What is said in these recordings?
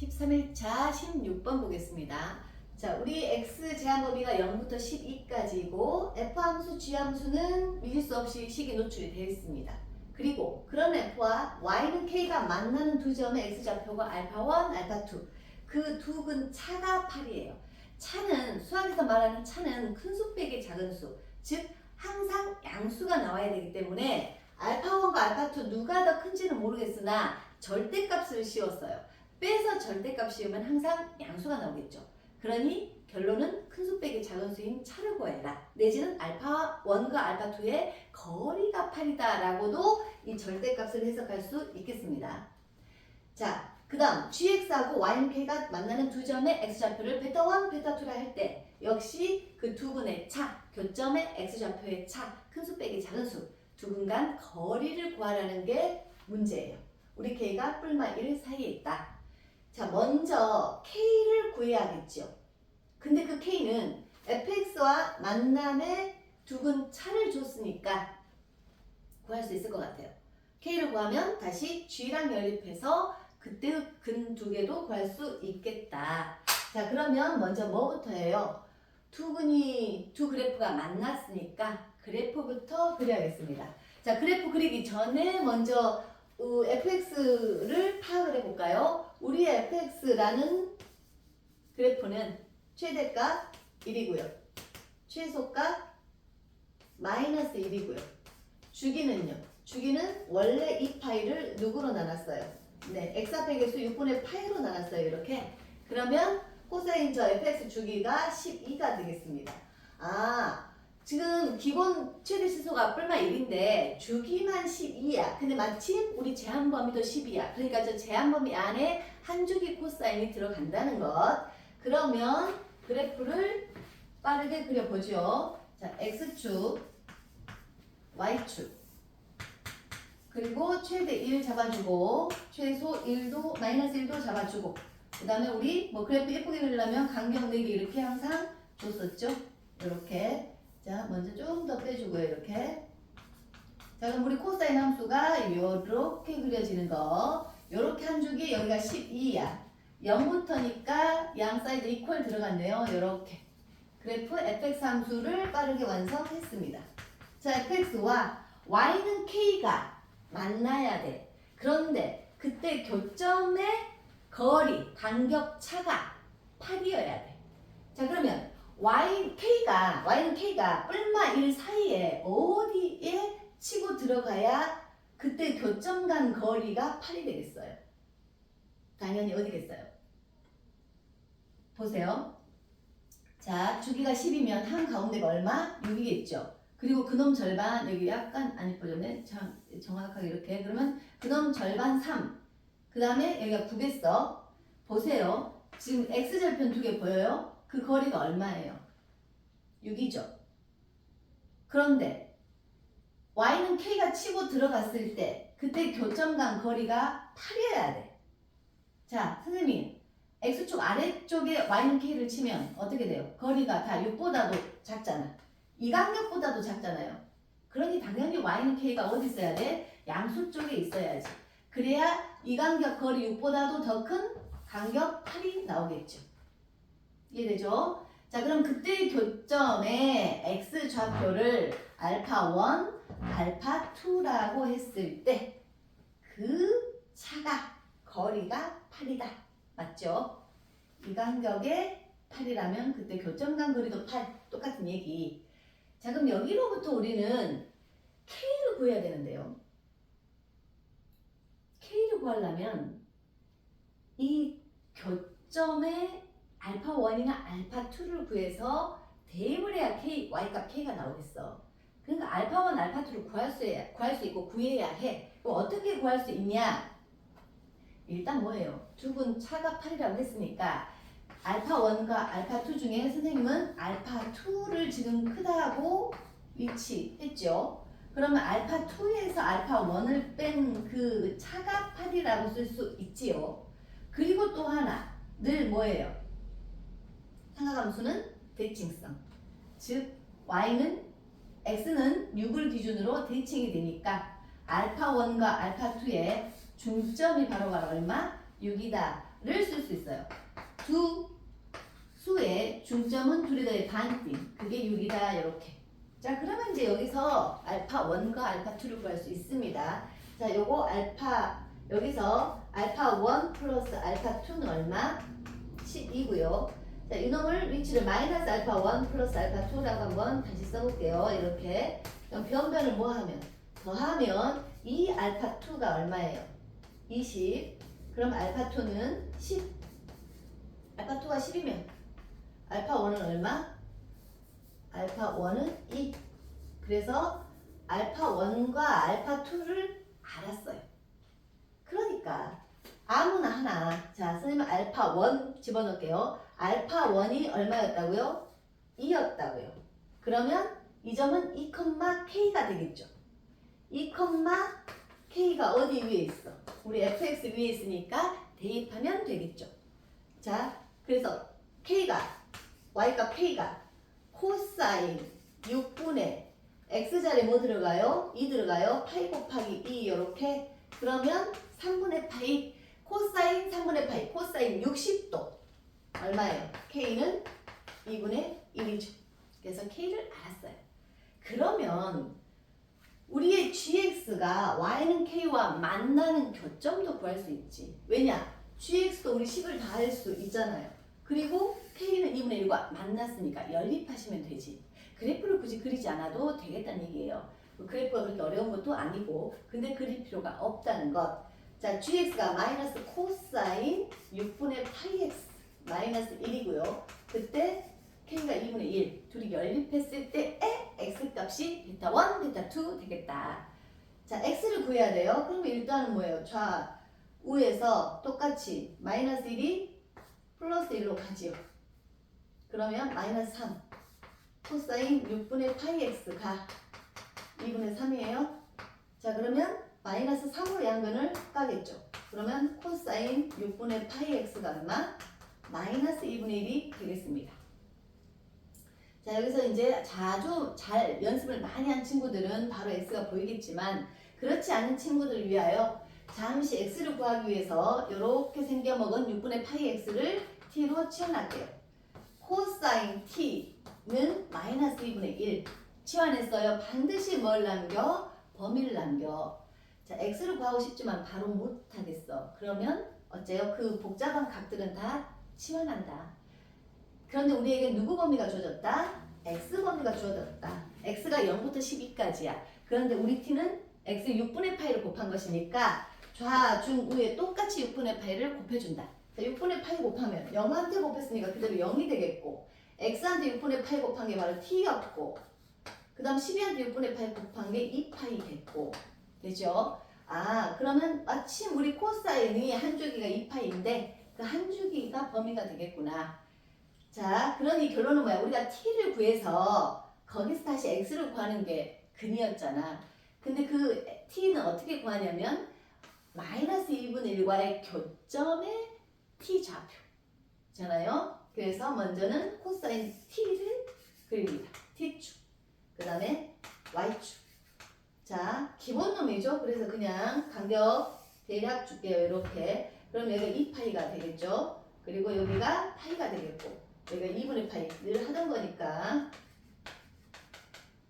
13일차 16번 보겠습니다. 자, 우리 x 제한 범위가 0부터 12까지고 f 함수, g 함수는 믿을 수 없이 식이 노출이 되어 있습니다. 그리고 그런 f와 y는 k가 만나는 두 점의 x 좌표가 알파 1, 알파 2. 그 두 근 차가 8이에요. 차는 수학에서 말하는 차는 큰 수 빼기 작은 수, 즉 항상 양수가 나와야 되기 때문에 알파 1과 알파 2 누가 더 큰지는 모르겠으나 절대값을 씌웠어요. 빼서 절대값 씌우면 항상 양수가 나오겠죠. 그러니 결론은 큰 수 빼기 작은 수인 차를 구해라. 내지는 알파 1과 알파 2의 거리가 8이다 라고도 이 절대값을 해석할 수 있겠습니다. 자, 그 다음 gx하고 ymk가 만나는 두 점의 x좌표를 베타 1, 베타 2라 할 때 역시 그두 근의 차, 교점의 x좌표의 차, 큰 수 빼기 작은 수, 두근간 거리를 구하라는 게 문제예요. 우리 k가 뿔마 1 사이에 있다. 자, 먼저 k를 구해야겠죠. 근데 그 k는 fx와 만남의 두근 차를 줬으니까 구할 수 있을 것 같아요. k를 구하면 다시 g랑 연립해서 그때 근 두 개도 구할 수 있겠다. 자, 그러면 먼저 뭐부터 해요? 두 근이 두 그래프가 만났으니까 그래프부터 그려야겠습니다. 자, 그래프 그리기 전에 먼저 어, fx를 파악을 해볼까요? 우리 fx라는 그래프는 최대값 1이고요. 최소값 마이너스 1이고요. 주기는요. 주기는 원래 이 파이를 누구로 나눴어요? 네, x 앞의 개수 6분의 파이로 나눴어요. 이렇게. 그러면 코사인 저 fx 주기가 12가 되겠습니다. 아, 지금 기본 최대 시소가 뿔마 1인데 주기만 12야. 근데 마침 우리 제한 범위도 10이야. 그러니까 저 제한 범위 안에 한 주기 코사인이 들어간다는 것. 그러면 그래프를 빠르게 그려보죠. 자, x축, y축. 그리고 최대 1 잡아주고 최소 1도 마이너스 1도 잡아주고 그 다음에 우리 뭐 그래프 예쁘게 그리려면 간격 4개 이렇게 항상 줬었죠 이렇게 자 먼저 좀 더 빼주고요 이렇게. 자 그럼 우리 코사인 함수가 이렇게 그려지는 거. 이렇게 한 줄기 여기가 12야. 0부터니까 양 사이드 이퀄 들어갔네요. 이렇게. 그래프 fx 함수를 빠르게 완성했습니다. 자 fx와 y는 k가 만나야 돼. 그런데 그때 교점의 거리, 간격 차가 8이어야 돼. 자, 그러면 y, k가, y는 k가 뿔마 1 사이에 어디에 치고 들어가야 그때 교점 간 거리가 8이 되겠어요? 당연히 어디겠어요? 보세요. 자, 주기가 10이면 한 가운데가 얼마? 6이겠죠? 그리고 그놈 절반 여기 약간 안 예뻐졌네 참 정확하게 이렇게 그러면 그놈 절반 3 그 다음에 여기가 9겠어 보세요 지금 x절편 두 개 보여요? 그 거리가 얼마예요? 6이죠 그런데 y는 k가 치고 들어갔을 때 그때 교점 간 거리가 8이어야 돼 자 선생님 x축 아래쪽에 y는 k를 치면 어떻게 돼요? 거리가 다 6보다도 작잖아 이 간격보다도 작잖아요. 그러니 당연히 y는 k가 어디 있어야 돼? 양수 쪽에 있어야지. 그래야 이 간격 거리 6보다도 더 큰 간격 8이 나오겠죠. 이해되죠? 자 그럼 그때 교점의 x 좌표를 알파 1, 알파 2라고 했을 때 그 차가 거리가 8이다. 맞죠? 이 간격에 8이라면 그때 교점 간 거리도 8 똑같은 얘기. 자, 그럼 여기로부터 우리는 K를 구해야 되는데요. K를 구하려면 이 교점의 알파 1이나 알파 2를 구해서 대입을 해야 K, Y값 K가 나오겠어. 그러니까 알파 1, 알파 2를 구할 수, 해야, 구할 수 있고 구해야 해. 그럼 어떻게 구할 수 있냐? 일단 뭐예요? 두 분 차가 8이라고 했으니까 알파 1과 알파 2 중에 선생님은 알파 2를 지금 크다고 위치했죠. 그러면 알파 2에서 알파 1을 뺀 그 차가 8이라고 쓸 수 있지요. 그리고 또 하나 늘 뭐예요? 상하감수는 대칭성. 즉 y는 x는 6을 기준으로 대칭이 되니까 알파 1과 알파 2의 중점이 바로 바로 얼마? 6이다. 알파를 쓸 수 있어요. 두 수의 중점은 둘이 더의 반띵. 그게 6이다. 이렇게. 자, 그러면 이제 여기서 알파 1과 알파 2를 구할 수 있습니다. 자, 요거 알파 여기서 알파 1 플러스 알파 2는 얼마? 10이고요. 자, 이놈을 위치를 마이너스 알파 1 플러스 알파 2라고 한번 다시 써볼게요. 이렇게. 그럼 변변을 뭐 하면? 더하면 이 알파 2가 얼마예요? 20. 그럼 알파 2는 10. 알파 2가 10이면 알파 1은 얼마? 알파 1은 2. 그래서 알파 1과 알파 2를 알았어요. 그러니까 아무나 하나 자 선생님 알파 1 집어넣을게요. 알파 1이 얼마였다고요? 2였다고요. 그러면 이 점은 2, k가 되겠죠. 2, k가 어디 위에 있어? 우리 fx 위에 있으니까 대입하면 되겠죠. 자, 그래서 k가 y값 k가 코사인 6분의 x자리에 뭐 들어가요? 2 들어가요. 파이 곱하기 2 이렇게 그러면 3분의 파이 코사인 3분의 파이 코사인 60도 얼마예요? k는 2분의 1이죠. 그래서 k를 알았어요. 그러면 우리의 gx가 y는 k와 만나는 교점도 구할 수 있지. 왜냐? gx도 우리 10을 다 할 수 있잖아요. 그리고 k는 2분의 1과 만났으니까 연립하시면 되지. 그래프를 굳이 그리지 않아도 되겠다는 얘기예요. 그래프가 그렇게 어려운 것도 아니고 근데 그릴 필요가 없다는 것. 자, gx가 마이너스 코사인 6분의 파이 x 마이너스 1이고요. 그때 k가 2분의 1 둘이 연립했을 때의 x 값이 베타 1, 베타 2 되겠다. 자, x를 구해야 돼요. 그러면 일단은 뭐예요? 좌우에서 똑같이 마이너스 1이 플러스 1로 가지요. 그러면 마이너스 3 코사인 6분의 파이 x가 2분의 3이에요. 자 그러면 마이너스 3으로 양변을 까겠죠. 그러면 코사인 6분의 파이 x가 얼마? 마이너스 2분의 1이 되겠습니다. 자 여기서 이제 자주 잘 연습을 많이 한 친구들은 바로 x가 보이겠지만 그렇지 않은 친구들을 위하여 잠시 x를 구하기 위해서 이렇게 생겨먹은 6분의 파이 x를 t로 치워놨대요. 코사인 t는 마이너스 2분의 1 치환했어요. 반드시 뭘 남겨? 범위를 남겨. 자, x를 구하고 싶지만 바로 못 하겠어. 그러면 어째요? 그 복잡한 각들은 다 치환한다. 그런데 우리에게 누구 범위가 주어졌다? x 범위가 주어졌다. x가 0부터 12까지야. 그런데 우리 t는 x 6분의 파이를 곱한 것이니까 좌, 중, 우에 똑같이 6분의 파이를 곱해준다. 자, 6분의 파이 곱하면 0한테 곱했으니까 그대로 0이 되겠고 x한테 6분의 파이 곱한 게 바로 t였고 그 다음 12한테 6분의 파이 곱한 게 2파이 됐고 되죠? 아 그러면 마침 우리 코사인이 한 주기가 2파이인데 그한 주기가 범위가 되겠구나. 자 그러니 결론은 뭐야? 우리가 t를 구해서 거기서 다시 x를 구하는 게 근이었잖아. 근데 그 t는 어떻게 구하냐면 마이너스 2분의 1과의 교점의 t 좌표잖아요. 그래서 먼저는 코사인 t를 그립니다. t축. 그 다음에 y축. 자 기본 놈이죠. 그래서 그냥 간격 대략 줄게요. 이렇게 그럼 여기가 2파이가 되겠죠 그리고 여기가 파이가 되겠고 여기가 2분의 파이 늘 하던 거니까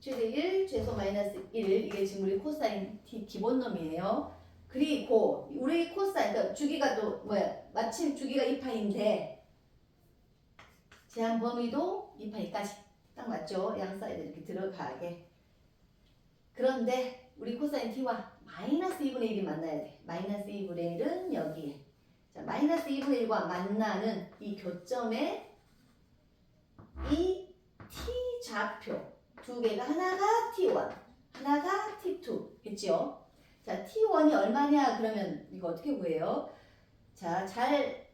최대 1 최소 마이너스 1 이게 지금 우리 코사인 t 기본 놈이에요 그리고 우리 코사인 그러니까 주기가 또 뭐야 마침 주기가 2파이인데 제한 범위도 2파이까지 딱 맞죠? 양 사이드 이렇게 들어가게. 그런데 우리 코사인 t와 마이너스 2분의 1이 만나야 돼. 마이너스 2분의 1은 여기에. 자, 마이너스 2분의 1과 만나는 이 교점에 이 t 좌표 두 개가 하나가 t1, 하나가 t2. 그치요? 자, t1이 얼마냐? 그러면 이거 어떻게 구해요? 자, 잘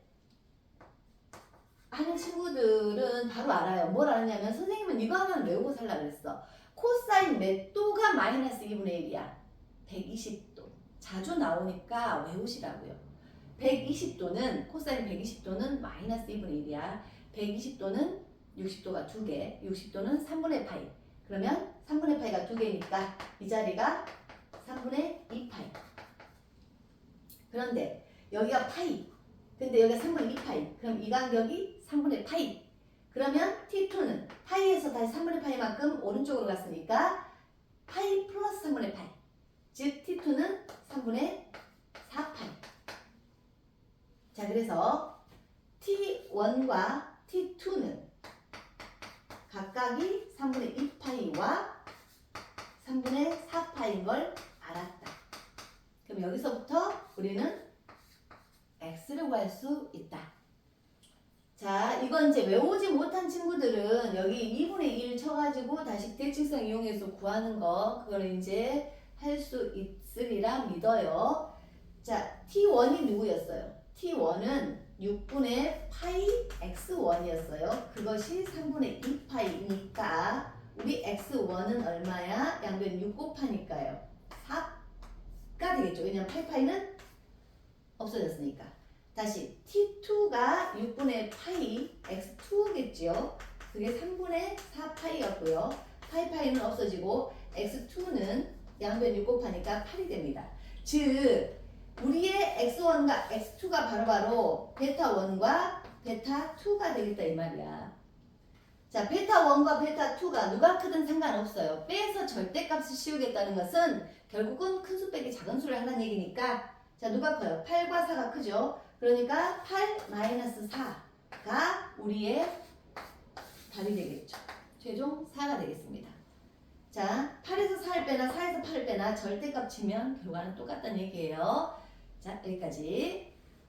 하는 친구들은 바로 알아요. 뭘 아느냐면 선생님은 이거 하나는 외우고 살라 그랬어. 코사인 몇 도가 마이너스 2분의 1이야? 120도. 자주 나오니까 외우시라고요. 120도는 코사인 120도는 마이너스 2분의 1이야. 120도는 60도가 두 개, 60도는 3분의 파이. 그러면 3분의 파이가 두 개니까 이 자리가 3분의 2파이. 그런데 여기가 파이. 근데 여기가 3분의 2파이. 그럼 이 간격이 3분의 파이. 그러면 T2는 파이에서 다시 3분의 파이만큼 오른쪽으로 갔으니까 파이 플러스 3분의 파이. 즉 T2는 3분의 4파이. 자, 그래서 T1과 T2는 각각이 3분의 2파이와 3분의 4파인 걸 알았다. 그럼 여기서부터 우리는 x를 구할 수 있다. 자, 이건 이제 외우지 못한 친구들은 여기 2분의 1 쳐가지고 다시 대칭성 이용해서 구하는 거, 그걸 이제 할 수 있으리라 믿어요. 자, t1이 누구였어요? T1은 6분의 파이 x1이었어요. 그것이 3분의 2파이니까 우리 x1은 얼마야? 양변 6 곱하니까요. 4가 되겠죠. 왜냐면 8파이는 없어졌으니까. 다시 t2가 6분의 파이 x2겠죠. 그게 3분의 4파이였고요. 파이파이는 없어지고 x2는 양변 6 곱하니까 8이 됩니다. 즉 우리의 x1과 x2가 바로바로 베타 1과 베타 2가 되겠다 이 말이야. 자, 베타 1과 베타 2가 누가 크든 상관없어요. 빼서 절대값을 씌우겠다는 것은 결국은 큰 수 빼기 작은 수를 하는 얘기니까 자, 누가 커요? 8과 4가 크죠? 그러니까 8 마이너스 4가 우리의 답이 되겠죠. 최종 4가 되겠습니다. 자, 8에서 4를 빼나 4에서 8을 빼나 절대값 치면 결과는 똑같다는 얘기예요. 자, 여기까지.